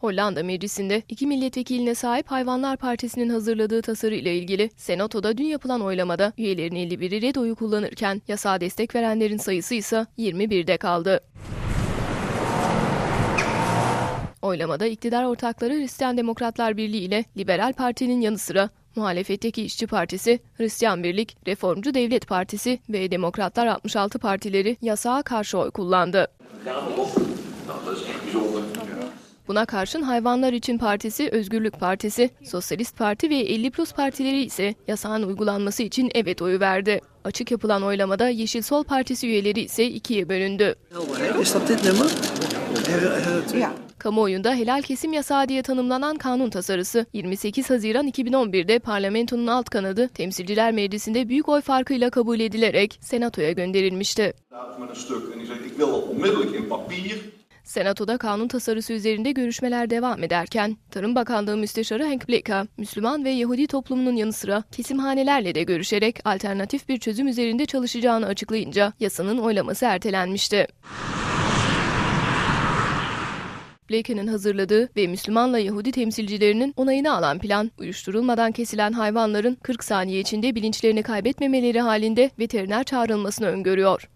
Hollanda Meclisi'nde iki milletvekiline sahip Hayvanlar Partisi'nin hazırladığı tasarı ile ilgili Senato'da dün yapılan oylamada üyelerin 51'i red oyu kullanırken yasağa destek verenlerin sayısı ise 21'de kaldı. Oylamada iktidar ortakları Hristiyan Demokratlar Birliği ile Liberal Parti'nin yanı sıra muhalefetteki İşçi Partisi, Hristiyan Birlik, Reformcu Devlet Partisi ve Demokratlar 66 partileri yasağa karşı oy kullandı. Buna karşın Hayvanlar İçin Partisi, Özgürlük Partisi, Sosyalist Parti ve 50 Plus partileri ise yasağın uygulanması için evet oyu verdi. Açık yapılan oylamada Yeşil Sol Partisi üyeleri ise ikiye bölündü. Kamuoyunda helal kesim yasağı diye tanımlanan kanun tasarısı 28 Haziran 2011'de parlamentonun alt kanadı Temsilciler Meclisi'nde büyük oy farkıyla kabul edilerek Senato'ya gönderilmişti. Senato'da kanun tasarısı üzerinde görüşmeler devam ederken, Tarım Bakanlığı Müsteşarı Hank Bleka, Müslüman ve Yahudi toplumunun yanı sıra kesimhanelerle de görüşerek alternatif bir çözüm üzerinde çalışacağını açıklayınca yasanın oylaması ertelenmişti. Blake'nin hazırladığı ve Müslümanla Yahudi temsilcilerinin onayını alan plan, uyuşturulmadan kesilen hayvanların 40 saniye içinde bilinçlerini kaybetmemeleri halinde veteriner çağrılmasını öngörüyor.